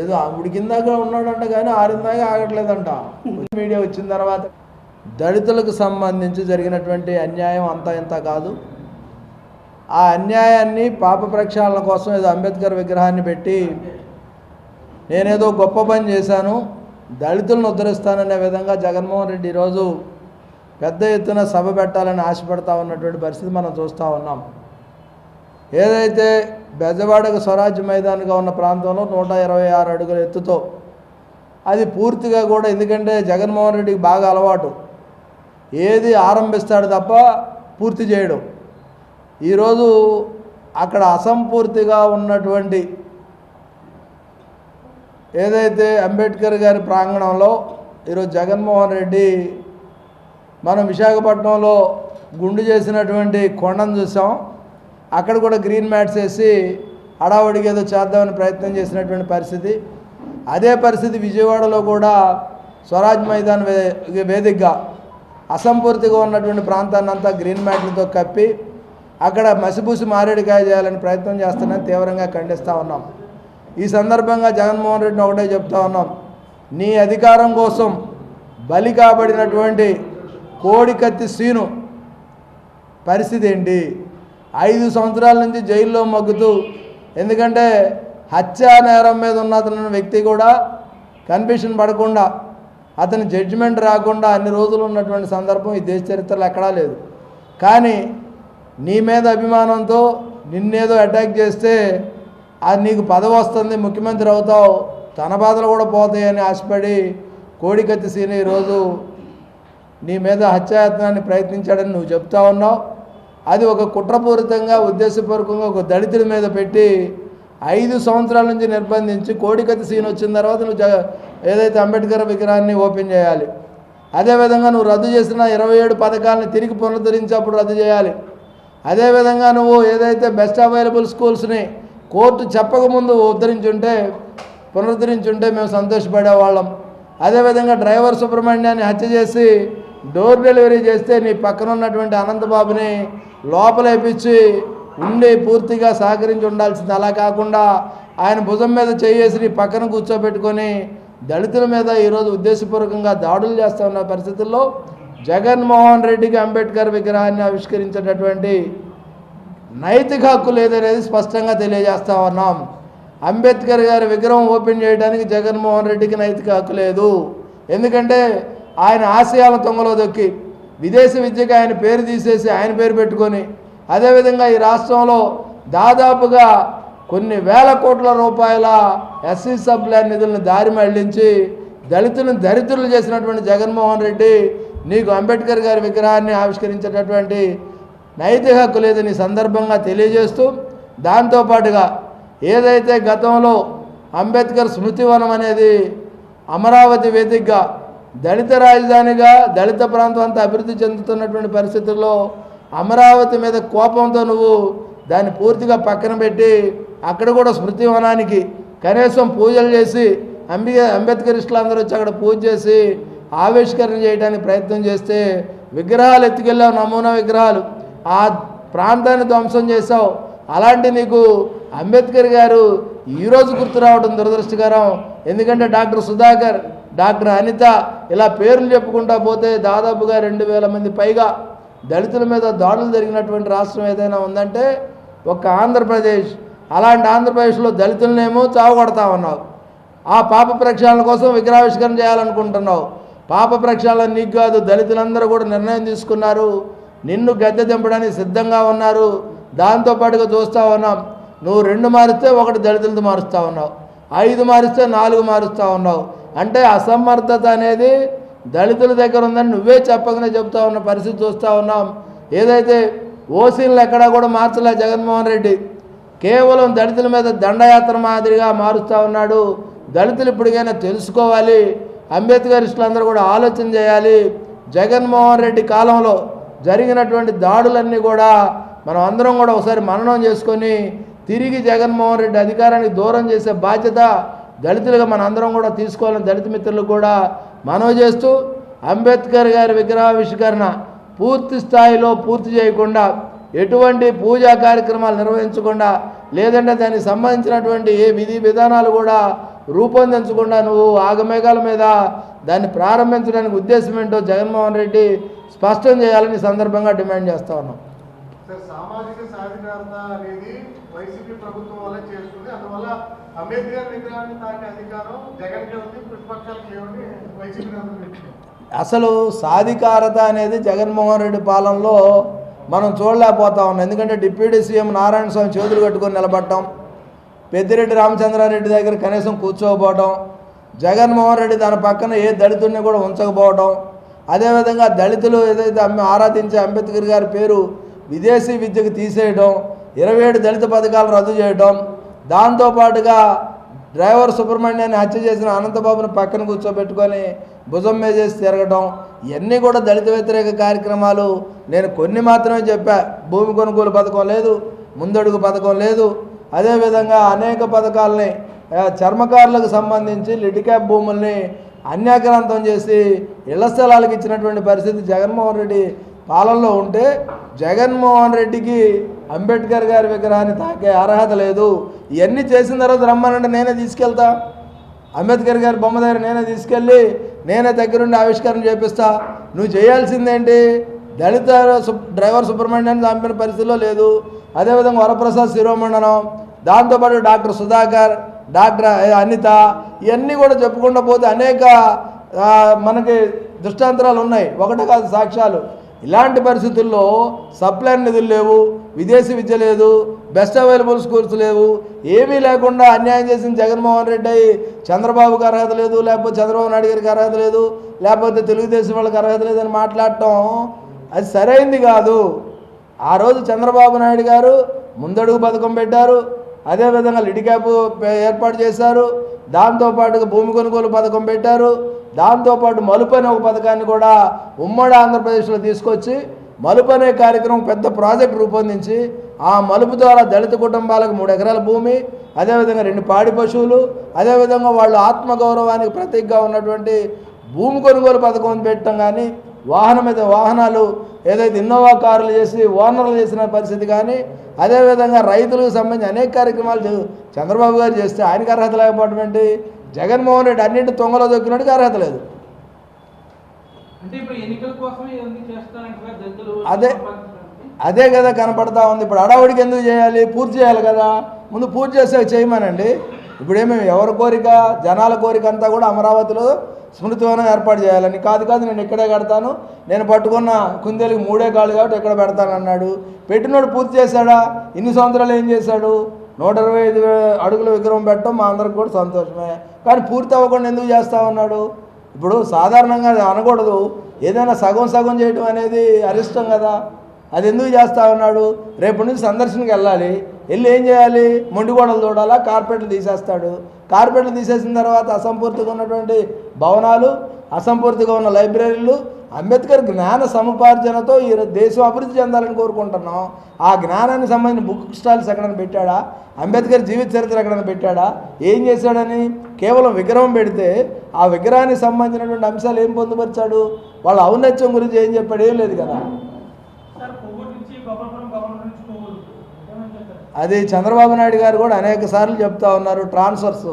ఏదో ఉడికిందాక ఉన్నాడంట కానీ ఆరిందాక ఆగట్లేదంట. మీడియా వచ్చిన తర్వాత దళితులకు సంబంధించి జరిగినటువంటి అన్యాయం అంతా ఇంత కాదు. ఆ అన్యాయాన్ని పాప ప్రక్షాళన కోసం ఏదో అంబేద్కర్ విగ్రహాన్ని పెట్టి నేనేదో గొప్ప పని చేశాను దళితులను ఉద్ధరిస్తాననే విధంగా జగన్మోహన్ రెడ్డి ఈరోజు పెద్ద ఎత్తున సభ పెట్టాలని ఆశపడతా ఉన్నటువంటి పరిస్థితి మనం చూస్తూ ఉన్నాం. ఏదైతే బెజవాడకు స్వరాజ్య మైదానంగా ఉన్న ప్రాంతంలో నూట ఇరవై ఆరు అడుగుల ఎత్తుతో అది పూర్తిగా కూడా ఎందుకంటే జగన్మోహన్ రెడ్డికి బాగా అలవాటు. ఏది ఆరంభిస్తాడు తప్ప పూర్తి చేయడం. ఈరోజు అక్కడ అసంపూర్తిగా ఉన్నటువంటి ఏదైతే అంబేద్కర్ గారి ప్రాంగణంలో ఈరోజు జగన్మోహన్ రెడ్డి మనం విశాఖపట్నంలో గుండు చేసినటువంటి కొండను చూసాం. అక్కడ కూడా గ్రీన్ మ్యాట్స్ వేసి హడావుడికి ఏదో చేద్దామని ప్రయత్నం చేసినటువంటి పరిస్థితి. అదే పరిస్థితి విజయవాడలో కూడా స్వరాజ్ మైదాన్ వే వేదికగా అసంపూర్తిగా ఉన్నటువంటి ప్రాంతాన్ని అంతా గ్రీన్ మ్యాట్లతో కప్పి అక్కడ మసిపూసి మారేడుకాయ చేయాలని ప్రయత్నం చేస్తున్నాను తీవ్రంగా ఖండిస్తూ ఉన్నాం. ఈ సందర్భంగా జగన్మోహన్ రెడ్డిని ఒకటే చెప్తా ఉన్నాం. నీ అధికారం కోసం బలి కాబడినటువంటి కోడికత్తి సీను పరిస్థితి ఏంటి? ఐదు సంవత్సరాల నుంచి జైల్లో మగ్గుతూ ఎందుకంటే హత్యా నేరం మీద ఉన్న అతను వ్యక్తి కూడా కన్ఫ్యూషన్ పడకుండా అతని జడ్జిమెంట్ రాకుండా అన్ని రోజులు ఉన్నటువంటి సందర్భం ఈ దేశ చరిత్రలో ఎక్కడా లేదు. కానీ నీ మీద అభిమానంతో నిన్నేదో అటాక్ చేస్తే అది నీకు పదవి వస్తుంది ముఖ్యమంత్రి అవుతావు తన బాధలు కూడా పోతాయని ఆశపడి కోడికత్తి సీని ఈరోజు నీ మీద హత్యాయత్నాన్ని ప్రయత్నించాడని నువ్వు చెప్తా ఉన్నావు. అది ఒక కుట్రపూరితంగా ఉద్దేశపూర్వకంగా ఒక దళితుడి మీద పెట్టి ఐదు సంవత్సరాల నుంచి నిర్బంధించి కోడికత్తి సీన్ వచ్చిన తర్వాత నువ్వు ఏదైతే అంబేద్కర్ విగ్రహాన్ని ఓపెన్ చేయాలి అదేవిధంగా నువ్వు రద్దు చేసిన ఇరవై ఏడు పథకాలను తిరిగి పునరుద్ధరించి అప్పుడు రద్దు చేయాలి. అదేవిధంగా నువ్వు ఏదైతే బెస్ట్ అవైలబుల్ స్కూల్స్ని కోర్టు చెప్పకముందు ఉద్ధరించుంటే పునరుద్ధరించుంటే మేము సంతోషపడేవాళ్ళం. అదేవిధంగా డ్రైవర్ సుబ్రహ్మణ్యాన్ని హత్య చేసి డోర్ డెలివరీ చేస్తే నీ పక్కన ఉన్నటువంటి అనంతబాబుని లోపలేపించి ఉండి పూర్తిగా సహకరించి ఉండాల్సింది. అలా కాకుండా ఆయన భుజం మీద చేయేసి పక్కన కూర్చోబెట్టుకొని దళితుల మీద ఈరోజు ఉద్దేశపూర్వకంగా దాడులు చేస్తూ ఉన్న పరిస్థితుల్లో జగన్మోహన్ రెడ్డికి అంబేద్కర్ విగ్రహాన్ని ఆవిష్కరించేటటువంటి నైతిక హక్కు లేదనేది స్పష్టంగా తెలియజేస్తా ఉన్నాం. అంబేద్కర్ గారి విగ్రహం ఓపెన్ చేయడానికి జగన్మోహన్ రెడ్డికి నైతిక హక్కు లేదు. ఎందుకంటే ఆయన ఆశయాల తొంగలో దొక్కి విదేశీ విద్యకు ఆయన పేరు తీసేసి ఆయన పేరు పెట్టుకొని అదేవిధంగా ఈ రాష్ట్రంలో దాదాపుగా కొన్ని వేల కోట్ల రూపాయల ఎస్సీ సబ్ నిధులను దారి మళ్ళించి దళితులను దరిద్రులు చేసినటువంటి జగన్మోహన్ రెడ్డి నీకు అంబేద్కర్ గారి విగ్రహాన్ని ఆవిష్కరించేటటువంటి నైతిక హక్కు లేదని సందర్భంగా తెలియజేస్తూ దాంతోపాటుగా ఏదైతే గతంలో అంబేద్కర్ స్మృతివనం అనేది అమరావతి వేదికగా దళిత రాజధానిగా దళిత ప్రాంతం అంతా అభివృద్ధి చెందుతున్నటువంటి పరిస్థితుల్లో అమరావతి మీద కోపంతో నువ్వు దాన్ని పూర్తిగా పక్కన పెట్టి అక్కడ కూడా స్మృతివనానికి కనీసం పూజలు చేసి అంబి అంబేద్కరిస్టులు అందరూ వచ్చి అక్కడ పూజ చేసి ఆవిష్కరణ చేయడానికి ప్రయత్నం చేస్తే విగ్రహాలు ఎత్తుకెళ్ళావు నమూనా విగ్రహాలు. ఆ ప్రాంతాన్ని ధ్వంసం చేశావు. అలాంటి నీకు అంబేద్కర్ గారు ఈరోజు గుర్తు రావడం దురదృష్టకరం. ఎందుకంటే డాక్టర్ సుధాకర్ డాక్టర్ అనిత ఇలా పేర్లు చెప్పుకుంటా పోతే దాదాపుగా రెండు వేల మంది పైగా దళితుల మీద దాడులు జరిగినటువంటి రాష్ట్రం ఏదైనా ఉందంటే ఒక ఆంధ్రప్రదేశ్. అలాంటి ఆంధ్రప్రదేశ్లో దళితులనేమో చావగొడతా ఉన్నావు. ఆ పాప ప్రక్షాళన కోసం విగ్రహావిష్కరణ చేయాలనుకుంటున్నావు. పాప ప్రక్షాళన నీకు కాదు దళితులందరూ కూడా నిర్ణయం తీసుకున్నారు. నిన్ను గద్దె దింపడానికి సిద్ధంగా ఉన్నారు. దాంతోపాటుగా చూస్తూ ఉన్నాం నువ్వు రెండు మారిస్తే ఒకటి దళితులతో మారుస్తూ ఉన్నావు. ఐదు మారిస్తే నాలుగు మారుస్తూ ఉన్నావు. అంటే అసమర్థత అనేది దళితుల దగ్గర ఉందని నువ్వే చెప్పకనే చెప్తా ఉన్న పరిస్థితి చూస్తూ ఉన్నాం. ఏదైతే ఓసీలు ఎక్కడా కూడా మార్చలే జగన్మోహన్ రెడ్డి. కేవలం దళితుల మీద దండయాత్ర మాదిరిగా మారుస్తూ ఉన్నాడు. దళితులు ఇప్పటికైనా తెలుసుకోవాలి. అంబేద్కరిస్టులందరూ కూడా ఆలోచన చేయాలి. జగన్మోహన్ రెడ్డి కాలంలో జరిగినటువంటి దాడులన్నీ కూడా మనం అందరం కూడా ఒకసారి మననం చేసుకొని తిరిగి జగన్మోహన్ రెడ్డి అధికారానికి దూరం చేసే బాధ్యత దళితులుగా మన అందరం కూడా తీసుకోవాలని దళిత మిత్రులు కూడా మనవి చేస్తూ అంబేద్కర్ గారి విగ్రహావిష్కరణ పూర్తి స్థాయిలో పూర్తి చేయకుండా ఎటువంటి పూజా కార్యక్రమాలు నిర్వహించకుండా లేదంటే దానికి సంబంధించినటువంటి ఏ విధి విధానాలు కూడా రూపొందించకుండా నువ్వు ఆగమేఘాల మీద దాన్ని ప్రారంభించడానికి ఉద్దేశం ఏంటో జగన్మోహన్ రెడ్డి స్పష్టం చేయాలని సందర్భంగా డిమాండ్ చేస్తా ఉన్నాం. సార్ సామాజిక సాధికారత అనేది వైసీపీ ప్రభుత్వం వల్ల చేస్తుంది. అందువల్ల అంబేద్కర్ విగ్రహాన్ని తాకే అధికారం జగన్కే ఉంది ప్రతిపక్షాలకు ఏమని వైసీపీ అసలు సాధికారత అనేది జగన్మోహన్ రెడ్డి పాలనలో మనం చూడలేకపోతా ఉన్నాం. ఎందుకంటే డిప్యూటీ సీఎం నారాయణ స్వామి చేతులు కట్టుకొని నిలబడటం పెద్దిరెడ్డి రామచంద్రారెడ్డి దగ్గర కనీసం కూర్చోకపోవడం జగన్మోహన్ రెడ్డి తన పక్కన ఏ దళితుడిని కూడా ఉంచకపోవడం అదేవిధంగా దళితులు ఏదైతే ఆరాధించే అంబేద్కర్ గారి పేరు విదేశీ విద్యకు తీసేయడం ఇరవై ఏడు దళిత పథకాలు రద్దు చేయడం దాంతోపాటుగా డ్రైవర్ సుబ్రహ్మణ్యాన్ని హత్య చేసిన అనంతబాబుని పక్కన కూర్చోబెట్టుకొని భుజం మీద చేసి తిరగడం ఇవన్నీ కూడా దళిత వ్యతిరేక కార్యక్రమాలు. నేను కొన్ని మాత్రమే చెప్పా భూమి కొనుగోలు పథకం లేదు ముందడుగు పథకం లేదు. అదేవిధంగా అనేక పథకాలని చర్మకారులకు సంబంధించి లిటిక్యాప్ భూముల్ని అన్యాక్రాంతం చేసి ఇళ్ళ స్థలాలకు ఇచ్చినటువంటి పరిస్థితి జగన్మోహన్ రెడ్డి పాలనలో ఉంటే జగన్మోహన్ రెడ్డికి అంబేద్కర్ గారి విగ్రహాన్ని తాకే అర్హత లేదు. ఇవన్నీ చేసిన తర్వాత రమ్మనంటే నేనే తీసుకెళ్తా. అంబేద్కర్ గారి బొమ్మ దగ్గర నేనే తీసుకెళ్ళి నేనే దగ్గరుండి ఆవిష్కరణ చేపిస్తా. నువ్వు చేయాల్సిందేంటి? దళిత డ్రైవర్ సుబ్రహ్మణ్యాన్ని చంపిన పరిస్థితిలో లేదు. అదేవిధంగా వరప్రసాద్ శిరోమండనం దాంతోపాటు డాక్టర్ సుధాకర్ డాక్టర్ అనిత ఇవన్నీ కూడా చెప్పుకుండా పోతే అనేక మనకి దృష్టాంతరాలు ఉన్నాయి. ఒకటే కాదు సాక్ష్యాలు. ఇలాంటి పరిస్థితుల్లో సప్లైన్ నిధులు లేవు విదేశీ విద్య లేదు బెస్ట్ అవైలబుల్ స్కూల్స్ లేవు ఏమీ లేకుండా అన్యాయం చేసిన జగన్మోహన్ రెడ్డి చంద్రబాబుకి అర్హత లేదు లేకపోతే చంద్రబాబు నాయుడు గారికి అర్హత లేదు లేకపోతే తెలుగుదేశం వాళ్ళకి అర్హత లేదని మాట్లాడటం అది సరైంది కాదు. ఆ రోజు చంద్రబాబు నాయుడు గారు ముందడుగు పథకం పెట్టారు అదేవిధంగా లిడిక్యాప్ ఏర్పాటు చేశారు దాంతోపాటుగా భూమి కొనుగోలు పథకం పెట్టారు దాంతోపాటు మలుపు అనే ఒక పథకాన్ని కూడా ఉమ్మడి ఆంధ్రప్రదేశ్లో తీసుకొచ్చి మలుపు అనే కార్యక్రమం పెద్ద ప్రాజెక్ట్ రూపొందించి ఆ మలుపు ద్వారా దళిత కుటుంబాలకు మూడు ఎకరాల భూమి అదేవిధంగా రెండు పాడి పశువులు అదేవిధంగా వాళ్ళు ఆత్మగౌరవానికి ప్రతీకగా ఉన్నటువంటి భూమి కొనుగోలు పథకం పెట్టడం కానీ వాహనం మీద వాహనాలు ఏదైతే ఇన్నోవా కార్లు చేసి ఓనర్లు చేసిన పరిస్థితి కానీ అదేవిధంగా రైతులకు సంబంధించి అనేక కార్యక్రమాలు చంద్రబాబు గారు చేస్తే ఆయనకి అర్హత లేకపోవటం జగన్మోహన్ రెడ్డి అన్నింటి తొంగలో దొక్కినట్టుగా అర్హత లేదు. అదే. అదే కదా కనపడతా ఉంది. ఇప్పుడు అడావుడికి ఎందుకు చేయాలి? పూర్తి చేయాలి కదా. ముందు పూర్తి చేసాక చేయమనండి. ఇప్పుడేమి ఎవరి కోరిక? జనాల కోరిక అంతా కూడా అమరావతిలో స్మృతివనం ఏర్పాటు చేయాలని. కాదు కాదు నేను ఇక్కడే కడతాను. నేను పట్టుకున్న కుందేలకు మూడే కాళ్ళు కాబట్టి ఇక్కడ పెడతాను అన్నాడు పెట్టినోడు పూర్తి చేశాడా? ఇన్ని సంవత్సరాలు ఏం చేశాడు? నూట ఇరవై ఐదు అడుగుల విగ్రహం పెట్టడం మా అందరికి కూడా సంతోషమే. కానీ పూర్తి అవ్వకుండా ఎందుకు చేస్తా ఉన్నాడు? ఇప్పుడు సాధారణంగా అది అనకూడదు. ఏదైనా సగం సగం చేయటం అనేది అరిష్టం కదా. అది ఎందుకు చేస్తా ఉన్నాడు? రేపు నుంచి సందర్శనకి వెళ్ళాలి. వెళ్ళి ఏం చేయాలి? మొండిగోడలు చూడాలా కార్పెట్లు తీసేస్తాడు. కార్పెట్లు తీసేసిన తర్వాత అసంపూర్తిగా ఉన్నటువంటి భవనాలు అసంపూర్తిగా ఉన్న లైబ్రరీలు అంబేద్కర్ జ్ఞాన సముపార్జనతో ఈ దేశం అభివృద్ధి చెందాలని కోరుకుంటున్నాం. ఆ జ్ఞానానికి సంబంధించిన బుక్ స్టాల్స్ ఎక్కడైనా పెట్టాడా? అంబేద్కర్ జీవిత చరిత్ర ఎక్కడైనా పెట్టాడా? ఏం చేశాడని కేవలం విగ్రహం పెడితే ఆ విగ్రహానికి సంబంధించినటువంటి అంశాలు ఏం పొందుపరిచాడు? వాళ్ళ ఔన్నత్యం గురించి ఏం చెప్పాడు? ఏం లేదు కదా. అది చంద్రబాబు నాయుడు గారు కూడా అనేక సార్లు చెప్తా ఉన్నారు ట్రాన్స్ఫర్స్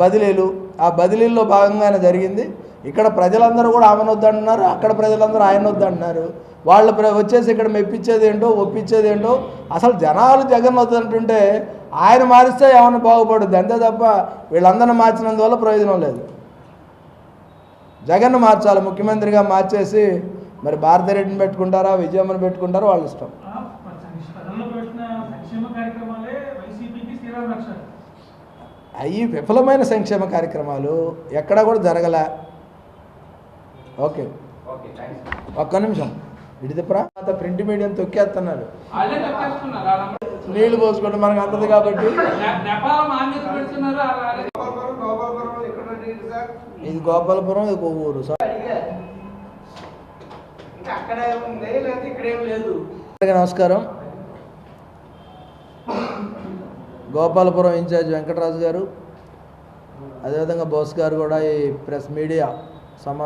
బదిలీలు. ఆ బదిలీల్లో భాగంగానే జరిగింది. ఇక్కడ ప్రజలందరూ కూడా ఆమెను వద్దంటున్నారు అక్కడ ప్రజలందరూ ఆయన వద్దంటున్నారు వాళ్ళు వచ్చేసి ఇక్కడ మెప్పించేది ఏంటో ఒప్పించేది ఏంటో అసలు జనాలు జగన్ వద్దంటుంటే ఆయన మారిస్తే ఏమైనా బాగుపడుద్ది? అంతే తప్ప వీళ్ళందరిని మార్చినందువల్ల ప్రయోజనం లేదు. జగన్ మార్చాలి ముఖ్యమంత్రిగా మార్చేసి మరి భారతిరెడ్డిని పెట్టుకుంటారా విజయమ్మని పెట్టుకుంటారా వాళ్ళ ఇష్టం. అవి విఫలమైన సంక్షేమ కార్యక్రమాలు ఎక్కడా కూడా జరగలే. ఓకే. ఒక్క నిమిషం. అంత ప్రింట్ మీడియం తొక్కేస్తున్నారు నీళ్ళు పోసుకోవడం మనకు అందదు కాబట్టి. ఇది గోపాలపురం ఇది కొవ్వూరు. సో ఇంకా అక్కడ ఉంది లేదా ఇక్కడ ఏం లేదు. అందరికీ నమస్కారం. గోపాలపురం ఇన్ఛార్జ్ వెంకటరాజు గారు అదేవిధంగా బోస్ గారు కూడా ఈ ప్రెస్ మీడియా సమా